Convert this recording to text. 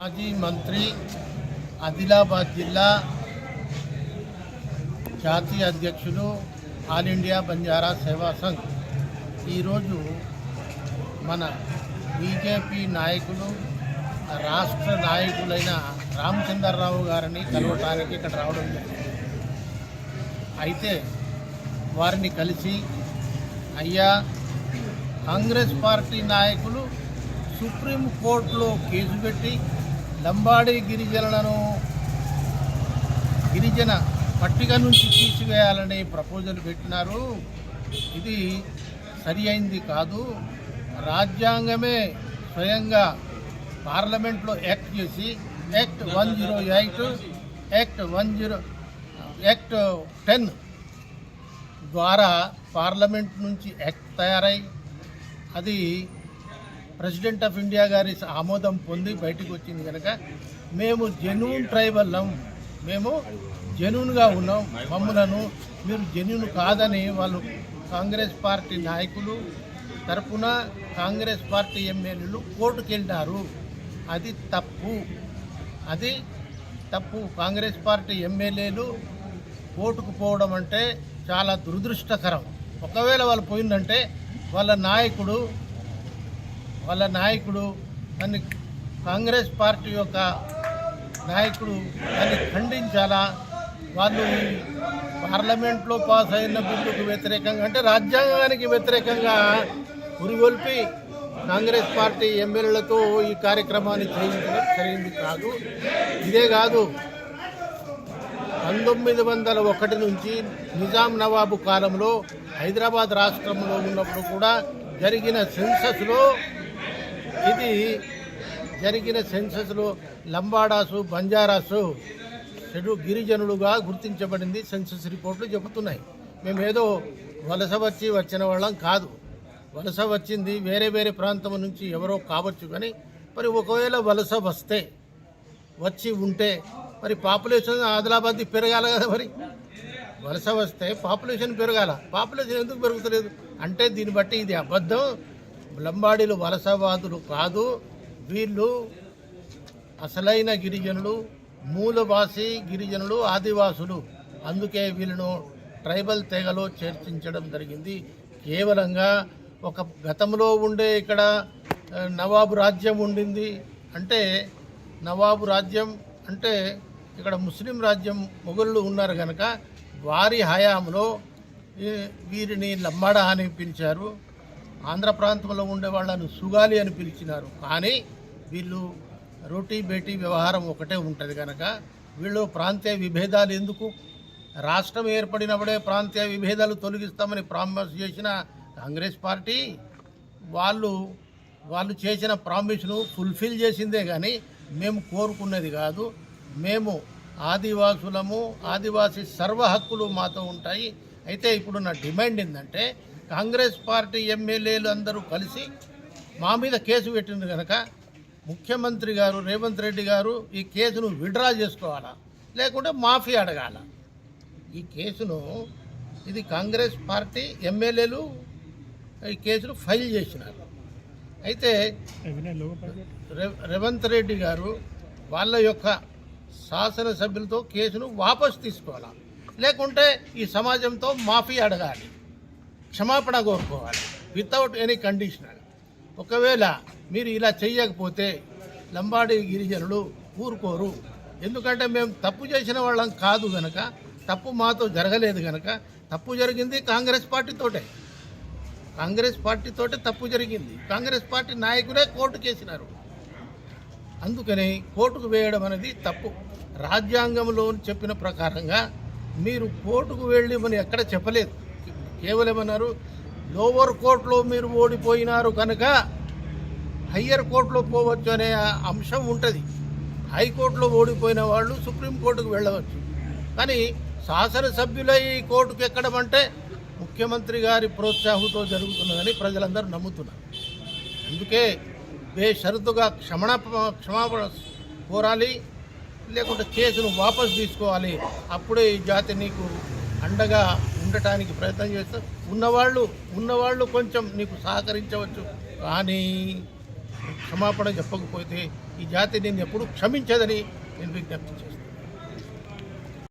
మాజీ మంత్రి ఆదిలాబాద్ జిల్లా జాతీయ అధ్యక్షులు ఆల్ ఇండియా బంజారా సేవా సంఘ్. ఈరోజు మన బీజేపీ నాయకులు రాష్ట్ర నాయకులైన రామచంద్రరావు గారిని కలవటానికి ఇక్కడ రావడం జరిగింది. అయితే వారిని కలిసి అయ్యా కాంగ్రెస్ పార్టీ నాయకులు సుప్రీం కోర్టులో కేసు పెట్టి లంబాడి గిరిజనులను గిరిజన పట్టిక నుంచి తీసివేయాలని ప్రపోజల్ పెట్టినారు. ఇది సరి అయింది కాదు. రాజ్యాంగమే స్వయంగా పార్లమెంట్లో యాక్ట్ చేసి act one zero eight act one zero act ten ద్వారా పార్లమెంట్ నుంచి యాక్ట్ తయారై అది ప్రెసిడెంట్ ఆఫ్ ఇండియా గారి ఆమోదం పొంది బయటకు వచ్చింది కనుక మేము జెన్యూన్ ట్రైబల్లం మేము జెన్యూన్గా ఉన్నాం. మమ్మలను మీరు జెన్యూన్ కాదని వాళ్ళు కాంగ్రెస్ పార్టీ నాయకులు తరపున కాంగ్రెస్ పార్టీ ఎమ్మెల్యేలు కోర్టుకు అది తప్పు. అది తప్పు. కాంగ్రెస్ పార్టీ ఎమ్మెల్యేలు కోర్టుకు పోవడం అంటే చాలా దురదృష్టకరం. ఒకవేళ వాళ్ళు పోయిందంటే వాళ్ళ నాయకుడు వాళ్ళ నాయకుడు దాన్ని కాంగ్రెస్ పార్టీ యొక్క నాయకుడు దాన్ని ఖండించాలా? వాళ్ళు పార్లమెంట్లో పాస్ అయిన బిల్లుకు వ్యతిరేకంగా అంటే రాజ్యాంగానికి వ్యతిరేకంగా ఉరిగొల్పి కాంగ్రెస్ పార్టీ ఎమ్మెల్యేలతో ఈ కార్యక్రమాన్ని చేయించడం జరిగింది కాదు. ఇదే కాదు పంతొమ్మిది వందల ఒకటి నుంచి నిజాం నవాబు కాలంలో హైదరాబాద్ రాష్ట్రంలో ఉన్నప్పుడు కూడా జరిగిన సెన్సస్లో ఇది జరిగిన సెన్సస్లో లంబాడాసు బంజారాసు చెడు గిరిజనులుగా గుర్తించబడింది సెన్సస్ రిపోర్ట్లు చెబుతున్నాయి. మేము ఏదో వలస వచ్చి వచ్చిన వాళ్ళం కాదు. వలస వచ్చింది వేరే వేరే ప్రాంతం నుంచి ఎవరో కావచ్చు కానీ మరి ఒకవేళ వలస వస్తే వచ్చి ఉంటే మరి పాపులేషన్ ఆదిలాబాద్ పెరగాలి కదా మరి. వలస వస్తే పాపులేషన్ పెరగాల. పాపులేషన్ ఎందుకు పెరుగుతలేదు? అంటే దీన్ని బట్టి ఇది అబద్ధం. లంబాడీలు వలసవాదులు కాదు. వీళ్ళు అసలైన గిరిజనులు మూలవాసి గిరిజనులు ఆదివాసులు. అందుకే వీళ్ళను ట్రైబల్ తెగలో చేర్చించడం జరిగింది. కేవలంగా ఒక గతంలో ఉండే ఇక్కడ నవాబు రాజ్యం ఉండింది. అంటే నవాబు రాజ్యం అంటే ఇక్కడ ముస్లిం రాజ్యం మొఘళ్ళు ఉన్నారు కనుక వారి హయాంలో వీరిని లంబాడ అని పిలిచారు. ఆంధ్ర ప్రాంతంలో ఉండే వాళ్ళను సుగాలి అని పిలిచినారు. కానీ వీళ్ళు రోటీ బేటీ వ్యవహారం ఒకటే ఉంటుంది కనుక వీళ్ళు ప్రాంతీయ విభేదాలు ఎందుకు? రాష్ట్రం ఏర్పడినప్పుడే ప్రాంతీయ విభేదాలు తొలగిస్తామని ప్రామిస్ చేసిన కాంగ్రెస్ పార్టీ వాళ్ళు వాళ్ళు చేసిన ప్రామిస్ను ఫుల్ఫిల్ చేసిందే కానీ మేము కోరుకున్నది కాదు. మేము ఆదివాసులము ఆదివాసీ సర్వ హక్కులు మాతో ఉంటాయి. అయితే ఇప్పుడు నా డిమాండ్ ఏంటంటే కాంగ్రెస్ పార్టీ ఎమ్మెల్యేలు అందరూ కలిసి మా మీద కేసు పెట్టింది కనుక ముఖ్యమంత్రి గారు రేవంత్ రెడ్డి గారు ఈ కేసును విడ్రా చేసుకోవాలా? లేకుంటే మాఫీ అడగాల? ఈ కేసును ఇది కాంగ్రెస్ పార్టీ ఎమ్మెల్యేలు ఈ కేసును ఫైల్ చేసినారు. అయితే రేవంత్ రెడ్డి గారు వాళ్ళ యొక్క శాసనసభ్యులతో కేసును వాపస్ తీసుకోవాలి? లేకుంటే ఈ సమాజంతో మాఫీ అడగాలి? క్షమాపణ కోరుకోవాలి వితౌట్ ఎనీ కండిషనల్ ఒకవేళ మీరు ఇలా చేయకపోతే లంబాడి గిరిజనులు ఊరుకోరు. ఎందుకంటే మేము తప్పు చేసిన వాళ్ళం కాదు గనక తప్పు మాతో జరగలేదు గనక తప్పు జరిగింది కాంగ్రెస్ పార్టీతోటే కాంగ్రెస్ పార్టీతోటే తప్పు జరిగింది. కాంగ్రెస్ పార్టీ నాయకులే కోర్టుకు వేసినారు అందుకని కోర్టుకు వేయడం అనేది తప్పు. రాజ్యాంగంలో చెప్పిన ప్రకారంగా మీరు కోర్టుకు వెళ్ళి మనం ఎక్కడ చెప్పలేదు. కేవలం ఏమన్నారు లోవర్ కోర్టులో మీరు ఓడిపోయినారు కనుక హయ్యర్ కోర్టులో పోవచ్చు అనే అంశం ఉంటుంది. హైకోర్టులో ఓడిపోయిన వాళ్ళు సుప్రీంకోర్టుకు వెళ్ళవచ్చు. కానీ శాసనసభ్యులై కోర్టుకు ఎక్కడం అంటే ముఖ్యమంత్రి గారి ప్రోత్సాహంతో జరుగుతున్నదని ప్రజలందరూ నమ్ముతున్నారు. అందుకే బేషరతుగా క్షమణ క్షమాపణ కోరాలి లేకుంటే కేసును వాపసు తీసుకోవాలి. అప్పుడే ఈ జాతి నీకు అండగా ఉండటానికి ప్రయత్నం చేస్తాం ఉన్నవాళ్ళు ఉన్నవాళ్ళు కొంచెం నీకు సహకరించవచ్చు. కానీ క్షమాపణ చెప్పకపోతే ఈ జాతి నేను ఎప్పుడు క్షమించదని నేను విజ్ఞప్తి చేస్తాను